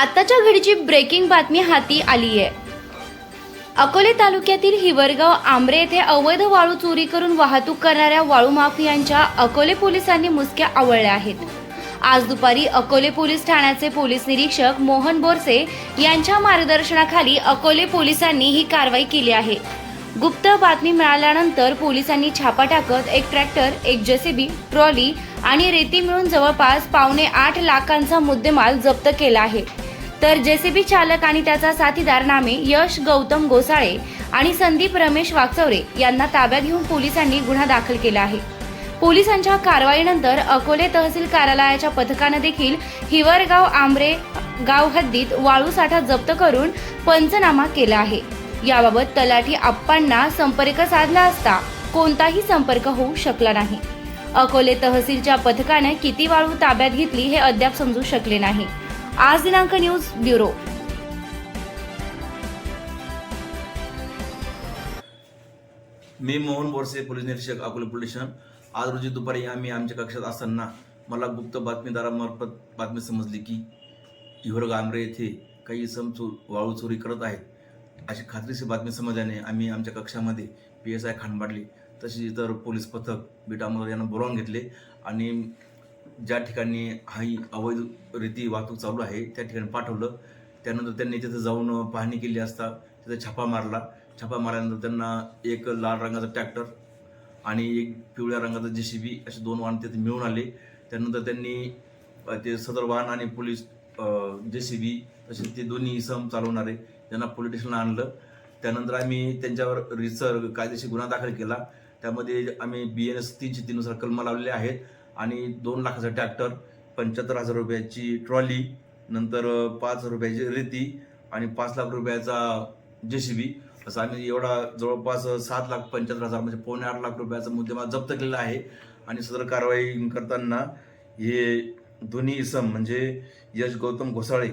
आताच्या घडीची ब्रेकिंग बातमी हाती आली आहे अकोले तालुक्यातील हिवरगाव आंब्रे येथे अवैध वाळू चोरी करून वाहतूक करणाऱ्या वाळू माफियांच्या अकोले पोलिसांनी मुसक्या आवळल्या आहेत. आज दुपारी अकोले पोलीस ठाण्याचे पोलीस निरीक्षक मोहन बोरसे यांच्या मार्गदर्शनाखाली अकोले पोलिसांनी ही कारवाई केली आहे. गुप्त बातमी मिळाल्यानंतर पोलिसांनी छापा टाकत एक ट्रॅक्टर एक जेसीबी ट्रॉली आणि रेती मिळून जवळपास पावणे आठ लाखांचा मुद्देमाल जप्त केला आहे. तर जेसीबी चालक आणि त्याचा साथीदार नामे यश गौतम गोसाळे आणि संदीप रमेश वाकचौरे यांना ताब्यात घेऊन पोलिसांनी गुन्हा दाखल केला आहे. पोलिसांच्या कारवाईनंतर अकोले तहसील कार्यालयाच्या पथकानं देखील हिवरगाव आमरे गाव हद्दीत वाळू साठा जप्त करून पंचनामा केला आहे. याबाबत तलाठी आप्पांना संपर्क साधला असता कोणताही संपर्क होऊ शकला नाही. अकोले तहसीलच्या पथकानं किती वाळू ताब्यात घेतली हे अद्याप समजू शकले नाही. आज दिनांक न्यूज ब्युरो. मी मोहन बोरसे पोलीस निरीक्षक अकोले पोलीस स्टेशन. आज रोजी दुपारी आम्ही आमच्या कक्षात असताना मला गुप्त बातमीदारामार्फत बातमी समजली की हिवरग आमरे येथे काही इसम चो वाळू चोरी करत आहेत. अशी खात्रीशी बातमी समजल्याने आम्ही आमच्या कक्षामध्ये पी एस आय खांडबाडली तसेच इतर पोलीस पथक बीटामोर यांना बोलावून घेतले आणि ज्या ठिकाणी हाही अवैध रीती वाहतूक चालू आहे त्या ठिकाणी पाठवलं. त्यानंतर त्यांनी तिथं जाऊन पाहणी केली असता तिथे छापा मारला. छापा मारल्यानंतर त्यांना एक लाल रंगाचा ट्रॅक्टर आणि एक पिवळ्या रंगाचा जे सी बी असे दोन वाहन तिथे मिळून आले. त्यानंतर त्यांनी ते सदर वाहन आणि पोलीस जे सी बी तसेच ते दोन्ही इसम चालवणारे त्यांना पोलीस स्टेशनला आणलं. त्यानंतर आम्ही त्यांच्यावर रिसर कायदेशीर गुन्हा दाखल केला. त्यामध्ये आम्ही बी एन एस तीनशे तीननुसार कलम लावलेले आहेत. आणि दोन लाखाचा ट्रॅक्टर पंच्याहत्तर हजार रुपयाची ट्रॉली नंतर पाच हजार रुपयाची रेती आणि पाच लाख रुपयाचा जे सी बी असं आम्ही एवढा जवळपास सात लाख पंच्याहत्तर हजार म्हणजे पावणे आठ लाख रुपयाचा मुद्देमाल जप्त केलेला आहे. आणि सदर कारवाई करताना हे दोन्ही इसम म्हणजे यश गौतम घोसाळे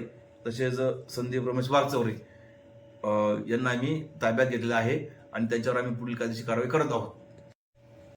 तसेच संदीप रमेश वागचौरे यांना आम्ही ताब्यात घेतलेलं आहे आणि त्यांच्यावर आम्ही पुढील कायदेशीर कारवाई करत आहोत.